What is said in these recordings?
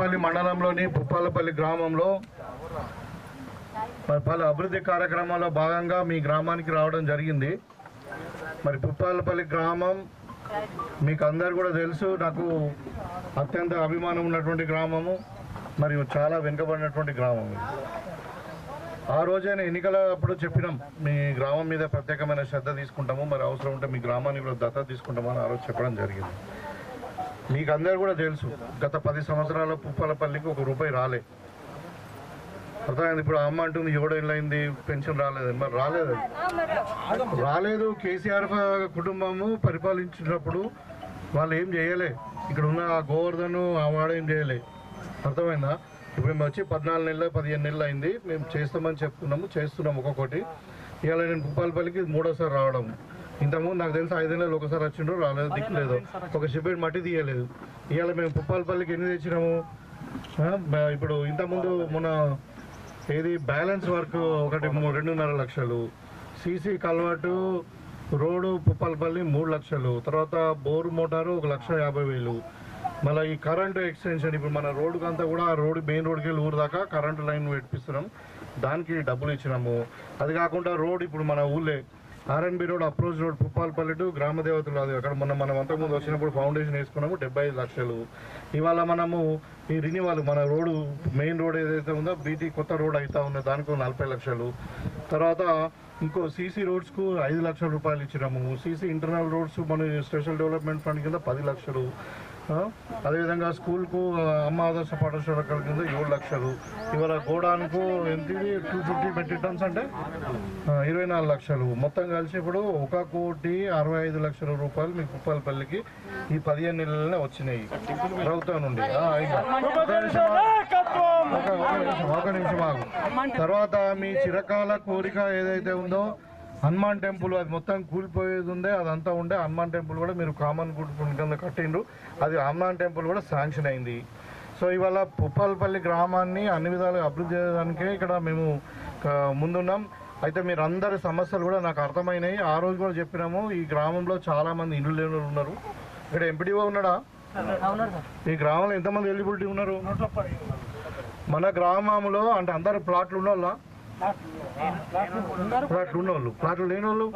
మండలంలోని పుప్పాలపల్లి గ్రామంలో మరి పలు అభివృద్ధి కార్యక్రమాల్లో భాగంగా మీ గ్రామానికి రావడం జరిగింది. మరి పుప్పాలపల్లి గ్రామం మీకు అందరు కూడా తెలుసు నాకు అత్యంత అభిమానం ఉన్నటువంటి గ్రామము మరియు చాలా వెనుకబడినటువంటి గ్రామం ఆ రోజైన ఎన్నికల అప్పుడు చెప్పినాం మీ గ్రామం మీద ప్రత్యేకమైన శ్రద్ధ తీసుకుంటాము మరి అవసరం ఉంటే మీ గ్రామాన్ని కూడా దత్తత తీసుకుంటామని ఆ రోజు చెప్పడం జరిగింది. మీకు అందరు కూడా తెలుసు గత పది సంవత్సరాల పుప్పాలపల్లికి ఒక రూపాయి రాలే. అర్థమైంది? ఇప్పుడు అమ్మ అంటుంది ఏడేళ్ళైంది పెన్షన్ రాలేదు మరి రాలేదు? రాలేదు. కేసీఆర్ కుటుంబము పరిపాలించినప్పుడు వాళ్ళు ఏం చేయలే. ఇక్కడ ఉన్న ఆ గోవర్ధన్ ఆ వాడు ఏం చేయలే. అర్థమైందా? ఇప్పుడు మేము వచ్చి పద్నాలుగు నెలలు పదిహేను నెలలు అయింది. మేము చేస్తామని చెప్తున్నాము చేస్తున్నాము ఒక్కొక్కటి. ఇవాళ నేను భూపాలపల్లికి మూడోసారి రావడం. ఇంతకుముందు నాకు తెలిసి ఐదు నెలలు ఒకసారి వచ్చిండ్రు రాలేదు దిక్కులేదు. ఒక షిబిడ్ మట్టి తీయలేదు. ఇవాళ మేము పుప్పాలపల్లికి ఎన్ని తెచ్చినాము? ఇప్పుడు ఇంతకుముందు మన ఏది బ్యాలెన్స్ వర్క్ ఒకటి మూ- రెండున్నర లక్షలు. సీసీ కల్వర్టు రోడ్డు పుప్పలపల్లి మూడు లక్షలు. తర్వాత బోరు మోటారు ఒక లక్ష యాభై వేలు. మళ్ళీ ఈ కరెంటు ఎక్స్టెన్షన్ ఇప్పుడు మన రోడ్డుకి అంతా కూడా ఆ రోడ్డు మెయిన్ రోడ్కి వెళ్ళి ఊరు దాకా కరెంటు లైన్ పెట్టిస్తున్నాం దానికి డబ్బులు ఇచ్చినాము. అది కాకుండా రోడ్ ఇప్పుడు మన ఊళ్ళే ఆర్ఎన్బి రోడ్ అప్రోచ్ రోడ్ పుప్పాలపల్లెటు గ్రామ దేవతలు అది అక్కడ మొన్న మనం అంతకుముందు వచ్చినప్పుడు ఫౌండేషన్ వేసుకున్నాము డెబ్బై లక్షలు. ఇవాళ మనము ఈ రినివాల్ మన రోడ్డు మెయిన్ రోడ్ ఏదైతే ఉందో బీటీ కొత్త రోడ్ అవుతా ఉన్నది దానికి నలభై లక్షలు. తర్వాత ఇంకో సీసీ రోడ్స్కు ఐదు లక్షల రూపాయలు ఇచ్చినాము. సీసీ ఇంటర్నల్ రోడ్స్ మన స్పెషల్ డెవలప్మెంట్ ఫండ్ కింద పది లక్షలు. అదేవిధంగా స్కూల్కు అమ్మ ఆదర్శ పాఠశాల కింద ఏడు లక్షలు. ఇవాళ గోడాన్కు ఎంత టూ ఫిఫ్టీ మెట్రిక్ టన్స్ అంటే ఇరవై నాలుగు లక్షలు. మొత్తం కలిసి ఇప్పుడు ఒక కోటి అరవై ఐదు లక్షల రూపాయలు మీకు కుప్పాలపల్లికి ఈ పదిహేను నెలలనే వచ్చినాయి. ప్రభుత్వం నుండి. ఒక నిమిషం ఆగు. తర్వాత మీ చిరకాల కోరిక ఏదైతే ఉందో హనుమాన్ టెంపుల్ అది మొత్తం కూలిపోయేది ఉండే అదంతా ఉండే. హనుమాన్ టెంపుల్ కూడా మీరు కామన్ గుడ్ కింద కట్టిండ్రు. అది హనుమాన్ టెంపుల్ కూడా శాంక్షన్ అయింది. సో ఇవాళ పుప్పాలపల్లి గ్రామాన్ని అన్ని విధాలుగా అభివృద్ధి చేయడానికే ఇక్కడ మేము ముందున్నాం. అయితే మీరు అందరి సమస్యలు కూడా నాకు అర్థమైనాయి. ఆ రోజు కూడా చెప్పినాము ఈ గ్రామంలో చాలా మంది ఇండ్లు లేని ఉన్నారు. ఇక్కడ ఎంపీడీఓ ఉన్నాడా? ఈ గ్రామంలో ఎంతమంది ఎలిజిబిలిటీ ఉన్నారు? మన గ్రామంలో అంటే అందరు ప్లాట్లు ఉన్నోళ్ళ? ప్లాట్లు ఉన్నవాళ్ళు. ప్లాట్లు లేని వాళ్ళు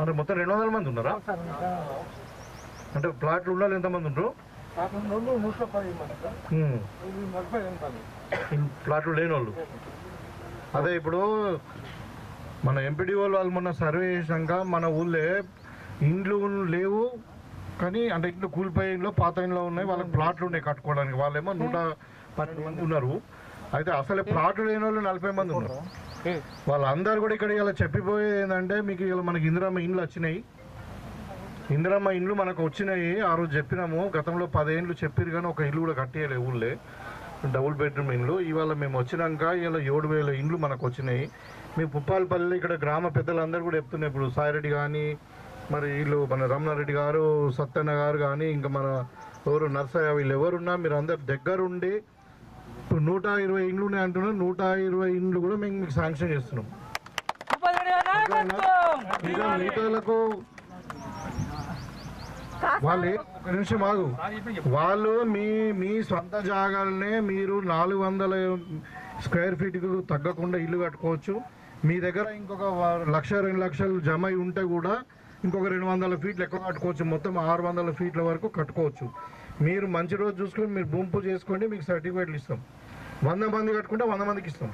అంటే మొత్తం రెండు వందల మంది ఉన్నారా? అంటే ప్లాట్లు ఉన్న వాళ్ళు ఎంతమంది ఉండరు? ఫ్లాట్లు ప్లాట్లు లేని వాళ్ళు అదే ఇప్పుడు మన ఎంపీడీ వాళ్ళు మొన్న సర్వే చేసినాక మన ఊళ్ళే ఇండ్లు లేవు కానీ అంటే ఇంట్లో కూలిపోయి ఇంట్లో పాత ఇంట్లో ఉన్నాయి వాళ్ళకి ప్లాట్లు ఉన్నాయి కట్టుకోవడానికి. వాళ్ళేమో నూట పన్నెండు మంది ఉన్నారు. అయితే అసలు ప్లాట్లు లేని వాళ్ళు నలభై మంది ఉన్నారు. వాళ్ళందరూ కూడా ఇక్కడ ఇలా చెప్పిపోయేది ఏంటంటే మీకు ఇలా మనకి ఇందిరమ్మ ఇండ్లు వచ్చినాయి. ఇందిరమ్మ ఇండ్లు మనకు వచ్చినాయి. ఆ రోజు చెప్పినాము. గతంలో పదేండ్లు చెప్పారు కానీ ఒక ఇల్లు కూడా కట్టేయలే ఊళ్ళే. డబుల్ బెడ్రూమ్ ఇండ్లు. ఇవాళ మేము వచ్చినాక ఇలా ఏడు వేల ఇండ్లు మనకు వచ్చినాయి. మీ పుప్పాలపల్లి ఇక్కడ గ్రామ పెద్దలందరూ కూడా చెప్తున్నాయి ఇప్పుడు సాయిరెడ్డి కానీ మరి వీళ్ళు మన రమణారెడ్డి గారు సత్యన్న గారు కానీ ఇంకా మన ఎవరు నర్సయ్య వీళ్ళు ఎవరున్నా మీరు అందరు దగ్గరుండి నూట ఇరవై ఇండ్లు ఉన్నాయి అంటున్నారు నూట ఇరవై ఇండ్లు కూడా మేము మీకు శాంక్షన్ చేస్తున్నాం. ఇంకా మిగతాలకు వాళ్ళు ఒక నిమిషం ఆగు. వాళ్ళు మీ మీ సొంత జాగాలనే మీరు నాలుగు వందల స్క్వేర్ ఫీట్కు తగ్గకుండా ఇల్లు కట్టుకోవచ్చు. మీ దగ్గర ఇంకొక వ- లక్ష రెండు లక్షలు జమ అయి ఉంటే కూడా ఇంకొక రెండు వందల ఫీట్లు ఎక్కువ కట్టుకోవచ్చు. మొత్తం ఆరు వందల ఫీట్ల వరకు కట్టుకోవచ్చు. మీరు మంచి రోజు చూసుకొని మీరు గుంపు చేసుకోండి మీకు సర్టిఫికేట్లు ఇస్తాం. వంద మంది కట్టుకుంటే వంద మందికి ఇస్తాం.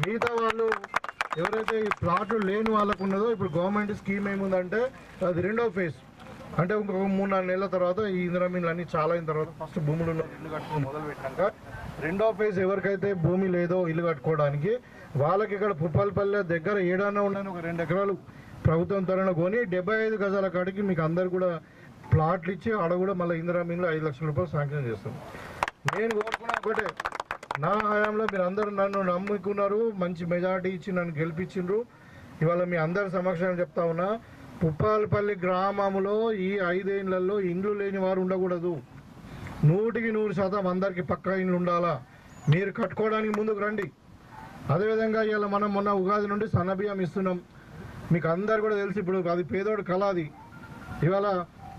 మిగతా వాళ్ళు ఎవరైతే ఈ ప్లాట్లు లేని వాళ్ళకు ఉన్నదో ఇప్పుడు గవర్నమెంట్ స్కీమ్ ఏముందంటే అది రెండో ఫేజ్ అంటే ఇంకొక మూడు నాలుగు నెలల తర్వాత ఈ ఇంద్రమీన్లు అన్ని చాలా అయిన తర్వాత ఫస్ట్ భూములు ఉన్న ఇల్లు కట్టుకుని మొదలు పెట్టాక రెండో ఫేజ్ ఎవరికైతే భూమి లేదో ఇల్లు కట్టుకోవడానికి వాళ్ళకి ఇక్కడ పుప్పలపల్లె దగ్గర ఏడానో ఉండని ఒక రెండు ఎకరాలు ప్రభుత్వం తరణ కొని డెబ్బై ఐదు గజాల కాడికి మీకు అందరు కూడా ప్లాట్లు ఇచ్చి ఆడ కూడా మళ్ళీ ఇందిరామీన్లు ఐదు లక్షల రూపాయలు శాంక్షన్ చేస్తాం నేను కోరుకున్నా ఒకటే నా హయాంలో మీరు అందరూ నన్ను నమ్ముకున్నారు మంచి మెజారిటీ ఇచ్చి నన్ను గెలిపించిండ్రు. ఇవాళ మీ అందరి సమక్షంలో చెప్తా ఉన్నా పుప్పాలపల్లి గ్రామంలో ఈ ఐదేళ్ళలో ఇండ్లు లేని వారు ఉండకూడదు. నూటికి నూరు శాతం అందరికి పక్కా ఇండ్లు ఉండాలా? మీరు కట్టుకోవడానికి ముందుకు రండి. అదేవిధంగా ఇవాళ మనం మొన్న ఉగాది నుండి సన్నబియ్యం ఇస్తున్నాం. మీకు అందరు కూడా తెలిసి ఇప్పుడు అది పేదోడు కళ అది. ఇవాళ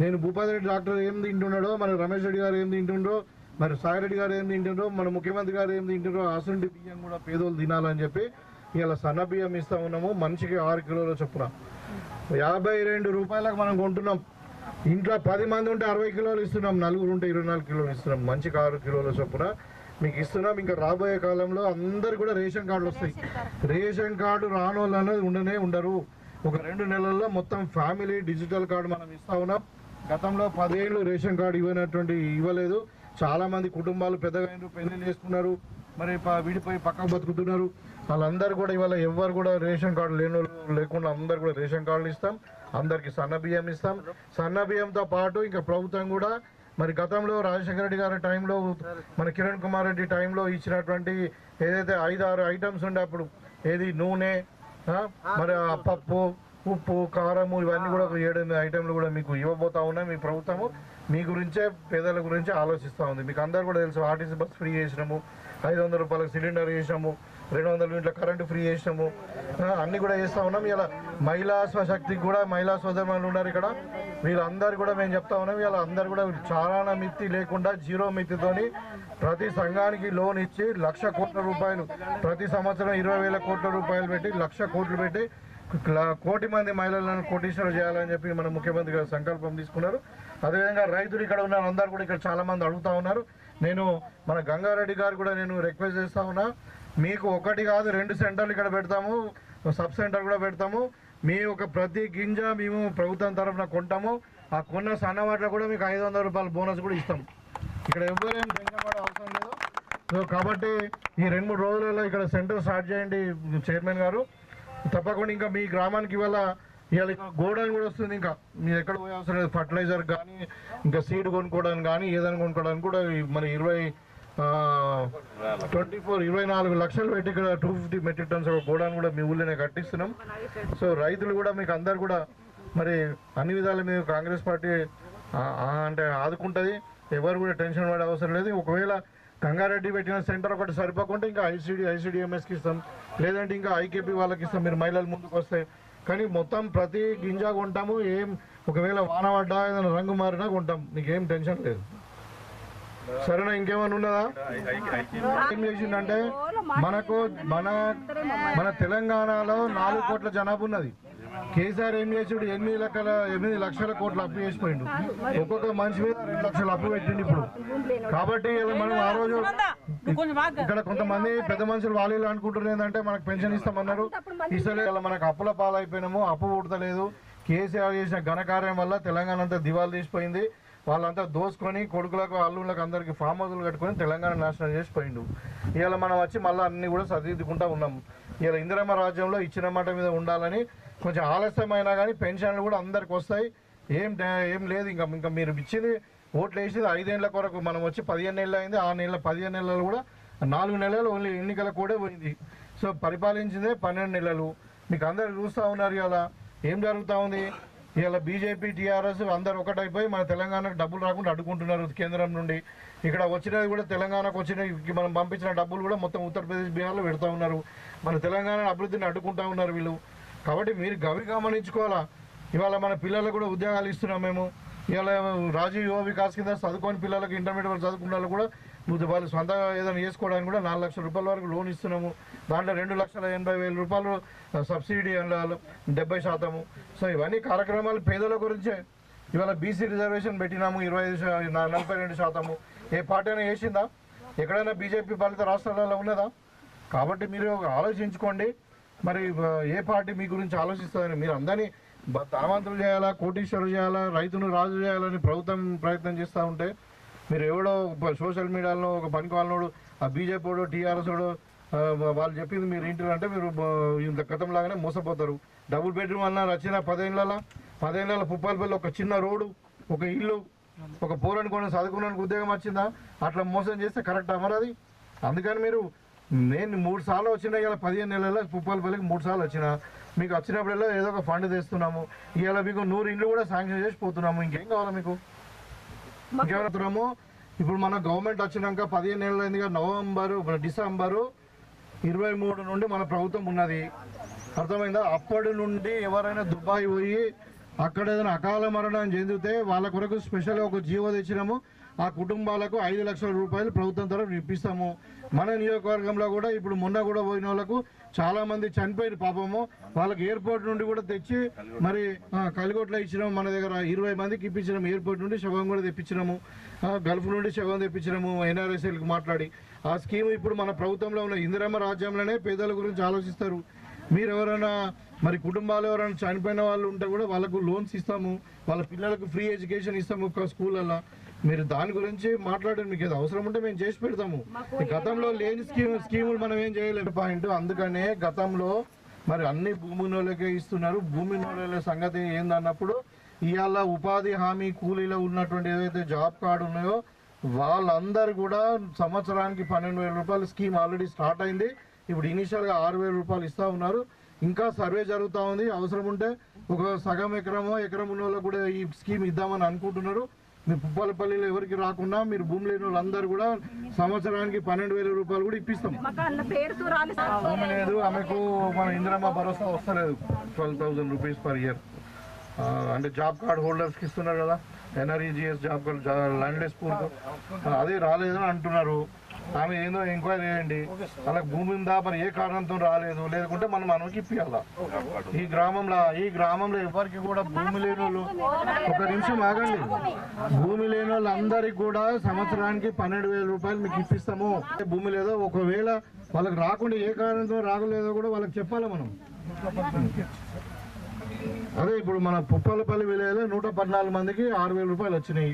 నేను భూపతి రెడ్డి డాక్టర్ ఏం తింటున్నాడో మన రమేష్ రెడ్డి గారు ఏం తింటుండో మరి సాయి రెడ్డి గారు ఏం తింటుండ్రో మన ముఖ్యమంత్రి గారు ఏం తింటుండ్రో అసలు బియ్యం కూడా పేదోళ్ళు తినాలని చెప్పి ఇలా సన్న బియ్యం ఇస్తా ఉన్నాము మనిషికి ఆరు కిలోల చొప్పున. యాభై రెండు రూపాయలకు మనం కొంటున్నాం. ఇంట్లో పది మంది ఉంటే అరవై కిలోలు ఇస్తున్నాం నలుగురు ఉంటే ఇరవై నాలుగు కిలోలు ఇస్తున్నాం. మంచికి ఆరు కిలోల చొప్పున మీకు ఇస్తున్నాం. ఇంకా రాబోయే కాలంలో అందరు కూడా రేషన్ కార్డులు వస్తాయి. Ration card. రాని వాళ్ళు అనేది ఉండనే ఉండరు. ఒక రెండు నెలల్లో మొత్తం ఫ్యామిలీ డిజిటల్ కార్డు మనం ఇస్తా ఉన్నాం. గతంలో పదేళ్ళు రేషన్ కార్డు ఇవ్వనటువంటి ఇవ్వలేదు. చాలా మంది కుటుంబాలు పెద్దగా పెళ్ళి చేసుకున్నారు మరి విడిపోయి పక్కకు బతుకుతున్నారు. వాళ్ళందరూ కూడా ఇవాళ ఎవరు కూడా రేషన్ కార్డు లేని లేకుండా అందరు కూడా రేషన్ కార్డులు ఇస్తాం అందరికి సన్న బియ్యం ఇస్తాం. సన్న బియ్యంతో పాటు ఇంకా ప్రభుత్వం కూడా మరి గతంలో రాజశేఖర రెడ్డి గారి టైంలో మన కిరణ్ కుమార్ రెడ్డి టైంలో ఇచ్చినటువంటి ఏదైతే ఐదు ఆరు ఐటమ్స్ ఉండే అప్పుడు ఏది నూనె మరి పప్పు ఉప్పు కారము ఇవన్నీ కూడా ఒక ఏడు ఐటెంలు కూడా మీకు ఇవ్వబోతా ఉన్నాయి మీ ప్రభుత్వము. మీ గురించే పేదల గురించి ఆలోచిస్తూ ఉంది. మీకు అందరు కూడా తెలుసు ఆర్టీసీ బస్ ఫ్రీ చేసినాము ఐదు వందల రూపాయలకు సిలిండర్ చేసినాము రెండు వందల యూనిట్ల కరెంటు ఫ్రీ చేసినాము. అన్నీ కూడా చేస్తూ ఉన్నాం. ఇలా మహిళా స్వశక్తికి కూడా మహిళా సోదరులు ఉన్నారు ఇక్కడ. వీళ్ళందరూ కూడా మేము చెప్తా ఉన్నాం. ఇలా అందరు కూడా చాలా మిత్తి లేకుండా జీరో మిత్తితోని ప్రతి సంఘానికి లోన్ ఇచ్చి లక్ష కోట్ల రూపాయలు ప్రతి సంవత్సరం ఇరవై వేల కోట్ల రూపాయలు పెట్టి లక్ష కోట్లు పెట్టి కోటి మంది మహిళలను కోటీశ్వరం చేయాలని చెప్పి మన ముఖ్యమంత్రి గారు సంకల్పం తీసుకున్నారు. అదేవిధంగా రైతులు ఇక్కడ ఉన్నారు అందరు కూడా ఇక్కడ చాలా మంది అడుగుతా ఉన్నారు. నేను మన గంగారెడ్డి గారు కూడా నేను రిక్వెస్ట్ చేస్తా ఉన్నా. మీకు ఒకటి కాదు రెండు సెంటర్లు ఇక్కడ పెడతాము సబ్ సెంటర్ కూడా పెడతాము. మీ ఒక ప్రతి గింజ మేము ప్రభుత్వం తరఫున కొంటాము. ఆ కొన్న సన్నవాటిలో కూడా మీకు ఐదు వందల రూపాయల బోనస్ కూడా ఇస్తాం. ఇక్కడ ఎవరేం టెన్షన్ అవసరం లేదు. సో కాబట్టి ఈ రెండు మూడు రోజులలో ఇక్కడ సెంటర్ స్టార్ట్ చేయండి చైర్మన్ గారు. తప్పకుండా ఇంకా మీ గ్రామానికి ఇవాళ ఇవాళ గోడౌన్ కూడా వస్తుంది. ఇంకా మీరు ఎక్కడ పోయే అవసరం లేదు. ఫర్టిలైజర్ కానీ ఇంకా సీడ్ కొనుక్కోవడానికి కానీ ఏదైనా కొనుక్కోవడానికి కూడా మన ఇరవై ట్వంటీ ఫోర్ ఇరవై నాలుగు లక్షలు పెట్టి ఇక్కడ టూ ఫిఫ్టీ మెట్రిక్ టన్స్ ఒక గోడౌన్ కూడా మీ ఊళ్ళోనే కట్టిస్తున్నాం. సో రైతులు కూడా మీకు అందరు కూడా మరి అన్ని విధాల మీద కాంగ్రెస్ పార్టీ అంటే ఆదుకుంటుంది. ఎవరు కూడా టెన్షన్ పడే అవసరం లేదు. ఒకవేళ గంగారెడ్డి పెట్టిన సెంటర్ ఒకటి సరిపోకుంటే ఇంకా ఐసీడీ ఐసీడీఎంఎస్కి ఇస్తాం. లేదంటే ఇంకా ఐకేపీ వాళ్ళకి ఇస్తాం. మీరు మహిళలు ముందుకు వస్తే కానీ మొత్తం ప్రతి గింజ కొంటాము. ఏం ఒకవేళ వాన పడ్డా ఏదైనా రంగు మారినా కొంటాం. నీకేం టెన్షన్ లేదు. సరేనా ఇంకేమైనా ఉన్నదా? ఏం చేసిందంటే మనకు మన మన తెలంగాణలో నాలుగు కోట్ల జనాభా ఉన్నది. కేసీఆర్ ఏం చేసాడు? ఎనిమిది లక్షల ఎనిమిది లక్షల కోట్ల అప్పు చేసిపోయిండు. ఒక్కొక్క మనిషి మీద రెండు లక్షలు అప్పు పెట్టిండు ఇప్పుడు. కాబట్టి ఇలా మనం ఆ రోజు ఇక్కడ కొంతమంది పెద్ద మనుషులు వాళ్ళు అనుకుంటున్నారు ఏంటంటే మనకు పెన్షన్ ఇస్తామన్నారు. ఇస్తలే ఇలా మనకు అప్పుల పాలైపోయినాము అప్పు పుడతలేదు. కేసీఆర్ చేసిన ఘనకార్యం వల్ల తెలంగాణ అంతా దివాలు తీసిపోయింది. వాళ్ళంతా దోసుకొని కొడుకులకు అల్లుళ్ళకి అందరికి ఫామ్ హౌస్లు కట్టుకొని తెలంగాణ నాశనం చేసి పోయిండు. ఇవాళ మనం వచ్చి మళ్ళీ అన్ని కూడా సరిదిద్దుకుంటా ఉన్నాం. ఇవాళ ఇందిరమ్మ రాజ్యంలో ఇచ్చిన మాట మీద ఉండాలని కొంచెం ఆలస్యమైనా కానీ పెన్షన్లు కూడా అందరికి వస్తాయి. ఏం ఏం లేదు. ఇంకా ఇంకా మీరు ఇచ్చింది ఓట్లు వేసేది ఐదేళ్ళ కొరకు మనం వచ్చి పదిహేను నెలలు అయింది. ఆ నెల పదిహేను నెలలు కూడా నాలుగు నెలలు ఓన్లీ ఎన్నికల కూడా పోయింది. సో పరిపాలించిందే పన్నెండు నెలలు. మీకు అందరు చూస్తూ ఉన్నారు ఇలా ఏం జరుగుతూ ఉంది? ఇలా బీజేపీ టీఆర్ఎస్ అందరు ఒకటైపోయి మన తెలంగాణకు డబ్బులు రాకుండా అడ్డుకుంటున్నారు కేంద్రం నుండి. ఇక్కడ వచ్చినది కూడా తెలంగాణకు వచ్చిన మనం పంపించిన డబ్బులు కూడా మొత్తం ఉత్తరప్రదేశ్ బీహార్లో పెడతా ఉన్నారు. మన తెలంగాణ అభివృద్ధిని అడ్డుకుంటా ఉన్నారు వీళ్ళు. కాబట్టి మీరు గవి గమనించుకోవాలా? ఇవాళ మన పిల్లలకు కూడా ఉద్యోగాలు ఇస్తున్నాం మేము. ఇవాళ రాజీవ్ యువ వికాస్ కింద చదువుకొని పిల్లలకు ఇంటర్మీడియట్ వరకు చదువుకున్న వాళ్ళు కూడా నువ్వు వాళ్ళు సొంతంగా ఏదైనా చేసుకోవడానికి కూడా నాలుగు లక్షల రూపాయల వరకు లోన్ ఇస్తున్నాము. దాంట్లో రెండు లక్షల ఎనభై వేల రూపాయలు సబ్సిడీ అన్నారు డెబ్బై శాతము. సో ఇవన్నీ కార్యక్రమాలు పేదల గురించే. ఇవాళ బీసీ రిజర్వేషన్ పెట్టినాము ఇరవై ఐదు నలభై రెండు శాతము. ఏ పార్టీ అయినా వేసిందా ఎక్కడైనా బీజేపీ పాలిత రాష్ట్రాలలో ఉన్నదా? కాబట్టి మీరు ఆలోచించుకోండి. మరి ఏ పార్టీ మీ గురించి ఆలోచిస్తుందని మీరు అందరినీ బ- ధనవంతులు చేయాలా కోటీశ్వరులు చేయాలా రైతును రాజు చేయాలని ప్రభుత్వం ప్రయత్నం చేస్తూ ఉంటే మీరు ఎవడో సోషల్ మీడియాలో ఒక పనికి వాళ్ళనోడు ఆ బీజేపీ టీఆర్ఎస్ వాళ్ళు చెప్పింది మీరు ఇంటి అంటే మీరు ఇంత గతంలాగానే మోసపోతారు. డబుల్ బెడ్రూమ్ అన్న వచ్చిన పదేళ్ళ పదేళ్ళ పుప్పాలపల్లి ఒక చిన్న రోడ్డు ఒక ఇల్లు ఒక పోరని కొన్ని చదువుకున్నానికి ఉద్యోగం వచ్చిందా? అట్లా మోసం చేస్తే కరెక్ట్ అమరది అందుకని మీరు నేను మూడు సార్లు వచ్చిన ఇలా పదిహేను నెలల పుప్పాలపల్లికి మూడు సార్లు వచ్చిన మీకు వచ్చినప్పుడల్లా ఏదో ఒక ఫండ్ తెస్తున్నాము ఇలా మీకు నూరు ఇండ్లు కూడా శాంక్షన్ చేసి పోతున్నాము ఇంకేం కావాలా మీకు? ఇంకేమవుతున్నాము ఇప్పుడు మన గవర్నమెంట్ వచ్చినాక పదిహేను నెలలు అయిందిగా డిసెంబరు ఇరవై మూడు నుండి మన ప్రభుత్వం ఉన్నది. అర్థమైందా? అప్పటి నుండి ఎవరైనా దుబాయ్ పోయి అక్కడ ఏదైనా అకాల మరణం చెందితే వాళ్ళ కొరకు స్పెషల్గా ఒక జీవో తెచ్చినాము. ఆ కుటుంబాలకు ఐదు లక్షల రూపాయలు ప్రభుత్వం తరఫున ఇప్పిస్తాము. మన నియోజకవర్గంలో కూడా ఇప్పుడు మొన్న కూడా పోయిన వాళ్ళకు చాలామంది చనిపోయిన పాపము. వాళ్ళకి ఎయిర్పోర్ట్ నుండి కూడా తెచ్చి మరి కలిగొట్లో ఇచ్చినాము. మన దగ్గర ఇరవై మందికి ఇప్పించినాము. ఎయిర్పోర్ట్ నుండి శవం కూడా తెప్పించినాము. గల్ఫ్ నుండి శవం తెప్పించినాము. ఎన్ఆర్ఎస్ఎల్కి మాట్లాడి. ఆ స్కీమ్ ఇప్పుడు మన ప్రభుత్వంలో ఉన్న ఇందిరమ్మ రాజ్యంలోనే పేదల గురించి ఆలోచిస్తారు. మీరు ఎవరైనా మరి కుటుంబాలు ఎవరైనా చనిపోయిన వాళ్ళు ఉంటే కూడా వాళ్ళకు లోన్స్ ఇస్తాము. వాళ్ళ పిల్లలకు ఫ్రీ ఎడ్యుకేషన్ ఇస్తాము ఒక స్కూళ్ళల్లో. మీరు దాని గురించి మాట్లాడండి మీకు ఏదో అవసరం ఉంటే మేము చేసి పెడతాము. గతంలో లేని స్కీమ్ స్కీములు మనం ఏం చేయలేము. పాయింట్ అందుకనే గతంలో మరి అన్ని భూమి నోళ్ళకే ఇస్తున్నారు. భూమి నోళ్ళ సంగతి ఏందన్నప్పుడు ఇవాళ ఉపాధి హామీ కూలీలో ఉన్నటువంటి ఏదైతే జాబ్ కార్డు ఉన్నాయో వాళ్ళందరూ కూడా సంవత్సరానికి పన్నెండు వేల రూపాయల స్కీమ్ ఆల్రెడీ స్టార్ట్ అయింది. ఇప్పుడు ఇనీషియల్గా ఆరు వేల రూపాయలు ఇస్తా ఉన్నారు. ఇంకా సర్వే జరుగుతూ ఉంది. అవసరం ఉంటే ఒక సగం ఎకరమో ఎకరం ఉన్న కూడా ఈ స్కీమ్ ఇద్దామని అనుకుంటున్నారు. మీ పుప్పాలపల్లిలో ఎవరికి రాకుండా మీరు భూమి లేని వాళ్ళందరూ కూడా సంవత్సరానికి పన్నెండు వేల రూపాయలు కూడా ఇప్పిస్తాం. పేరుతో భూమి లేదు ఆమెకు మన ఇందిరమ్మ భరోసా వస్తలేదు. Twelve thousand rupees per year. అంటే జాబ్ కార్డ్ హోల్డర్స్కి ఇస్తున్నారు కదా NREGS job card landless poor అదే రాలేదని అంటున్నారు. ఆమె ఏందో ఎంక్వైరీ చేయండి. వాళ్ళకి భూమి ఉందా మరి ఏ కారణంతో రాలేదు. లేకుంటే మనం మనకి ఇప్పియాలా. ఈ గ్రామంలో ఈ గ్రామంలో ఎవరికి కూడా భూమి లేని వాళ్ళు ఒక నిమిషం ఆగండి. భూమి లేని వాళ్ళందరికీ కూడా సంవత్సరానికి పన్నెండు వేల రూపాయలు మీకు ఇప్పిస్తాము. భూమి లేదో ఒకవేళ వాళ్ళకి రాకుండా ఏ కారణంతో రాగలేదో కూడా వాళ్ళకి చెప్పాలి మనం? అదే ఇప్పుడు మన పుప్పలపల్లి విలేజ్లో నూట పద్నాలుగు మందికి ఆరు వేల రూపాయలు వచ్చినాయి.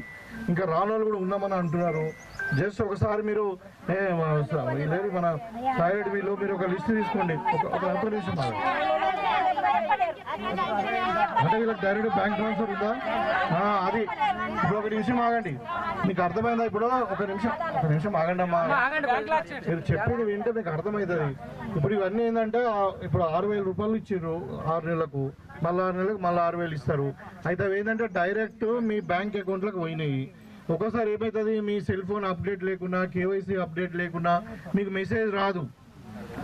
ఇంకా రానోళ్ళు కూడా ఉన్నామని అంటున్నారు. జస్ట్ ఒకసారి మీరు లేదు మన సాయిరెడ్డి మీలో మీరు ఒక లిస్ట్ తీసుకోండి. ఒక ఒక నిమిషం. అంటే వీళ్ళకి డైరెక్ట్ బ్యాంక్ ట్రాన్స్ఫర్ ఉందా? అది. ఇప్పుడు ఒక నిమిషం ఆగండి. మీకు అర్థమైందా ఇప్పుడు? ఒక నిమిషం. ఒక నిమిషం ఆగండి అమ్మా. మీరు చెప్పేది వింటే మీకు అర్థమవుతుంది. ఇప్పుడు ఇవన్నీ ఏంటంటే ఇప్పుడు ఆరు వేల రూపాయలు ఇచ్చారు ఆరు నెలలకు. మళ్ళీ ఆరు నెలలకు మళ్ళీ ఆరు వేలు ఇస్తారు. అయితే అవి ఏంటంటే డైరెక్ట్ మీ బ్యాంక్ అకౌంట్లకు పోయినాయి. ఒక్కోసారి ఏమవుతుంది మీ సెల్ ఫోన్ అప్డేట్ లేకున్నా కేవైసీ అప్డేట్ లేకున్నా మీకు మెసేజ్ రాదు.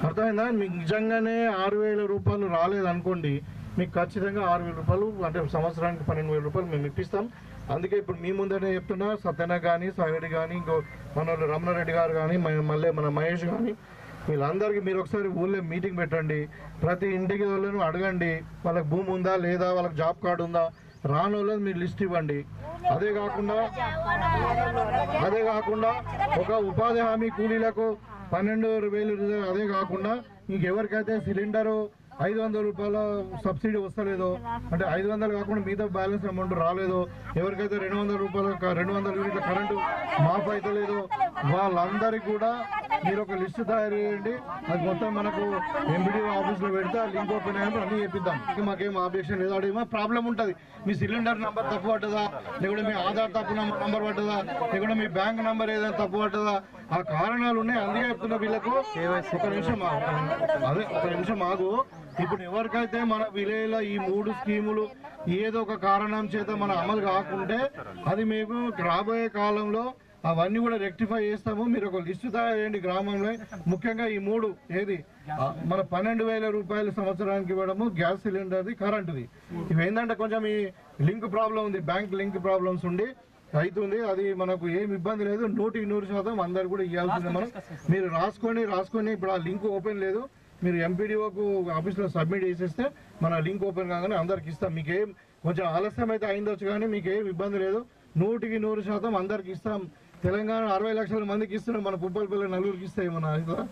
అర్థమైందా? మీకు నిజంగానే ఆరు వేల రూపాయలు రాలేదనుకోండి మీకు ఖచ్చితంగా ఆరు వేల రూపాయలు అంటే సంవత్సరానికి పన్నెండు వేల రూపాయలు మేము ఇప్పిస్తాం. అందుకే ఇప్పుడు మీ ముందరే చెప్తున్నా సత్యన కానీ సాయిరెడ్డి కానీ ఇంకో మన రమణారెడ్డి గారు కానీ మళ్ళీ మన మహేష్ కానీ వీళ్ళందరికీ మీరు ఒకసారి ఊళ్ళో మీటింగ్ పెట్టండి. ప్రతి ఇంటికి వాళ్ళను అడగండి వాళ్ళకి భూమి ఉందా లేదా వాళ్ళకి జాబ్ కార్డు ఉందా రాని వాళ్ళని మీరు లిస్ట్ ఇవ్వండి. అదే కాకుండా అదే కాకుండా ఒక ఉపాధి హామీ కూలీలకు పన్నెండు వేలు అదే కాకుండా ఇంకెవరికైతే సిలిండరు ఐదు వందల రూపాయల సబ్సిడీ వస్తలేదో. అంటే ఐదు వందలు కాకుండా మిగతా బ్యాలెన్స్ అమౌంట్ రాలేదు. ఎవరికైతే రెండు వందల రూపాయల రెండు వందల యూనిట్ల కరెంటు మాఫ్ అవుతలేదో వాళ్ళందరికీ కూడా మీరు ఒక లిస్టు తయారు చేయండి. అది మొత్తం మనకు ఎంపీడీ ఆఫీస్లో పెడితే లింక్ ఓపెన్ అయినప్పుడు అన్నీ చేపిద్దాం మాకేం ఆబ్జెక్షన్ లేదు. అడిగి ప్రాబ్లం ఉంటుంది. మీ సిలిండర్ నెంబర్ తప్పు పట్టదా లేకుంటే మీ ఆధార్ తప్పు నెంబర్ పట్టదా లేకుంటే మీ బ్యాంక్ నెంబర్ ఏదైనా తప్పు పట్టదా ఆ కారణాలు ఉన్నాయి అందుకే చెప్తున్నా వీళ్ళకు. ఒక నిమిషం అదే ఒక నిమిషం ఆగు. ఇప్పుడు ఎవరికైతే మన విలేజ్లో ఈ మూడు స్కీములు ఏదో ఒక కారణం చేత మన అమలు కాకుంటే అది మేము రాబోయే కాలంలో అవన్నీ కూడా రెక్టిఫై చేస్తాము. మీరు ఒక లిస్టు తయారు చేయండి గ్రామంలో. ముఖ్యంగా ఈ మూడు ఏది? మన పన్నెండు వేల రూపాయలు సంవత్సరానికి ఇవ్వడము గ్యాస్ సిలిండర్ది కరెంటుది. ఇవి ఏంటంటే కొంచెం ఈ లింక్ ప్రాబ్లం ఉంది బ్యాంక్ లింక్ ప్రాబ్లమ్స్ ఉండి అవుతుంది అది మనకు ఏం ఇబ్బంది లేదు. నూటికి నూరు శాతం అందరు కూడా ఇవ్వాల్సింది మనం. మీరు రాసుకొని రాసుకొని ఇప్పుడు ఆ లింక్ ఓపెన్ లేదు. మీరు ఎంపీడీఓకు ఆఫీస్లో సబ్మిట్ చేసేస్తే మన లింక్ ఓపెన్ కాగానే అందరికి ఇస్తాం. మీకు ఏం కొంచెం ఆలస్యం అయితే అయిందొచ్చు కానీ మీకు ఏం ఇబ్బంది లేదు. నూటికి నూరు శాతం అందరికి ఇస్తాం. తెలంగాణ అరవై లక్షల మందికి ఇస్తున్నాం. మన పుప్పలపల్లి నలుగురికి ఇస్తాయి మన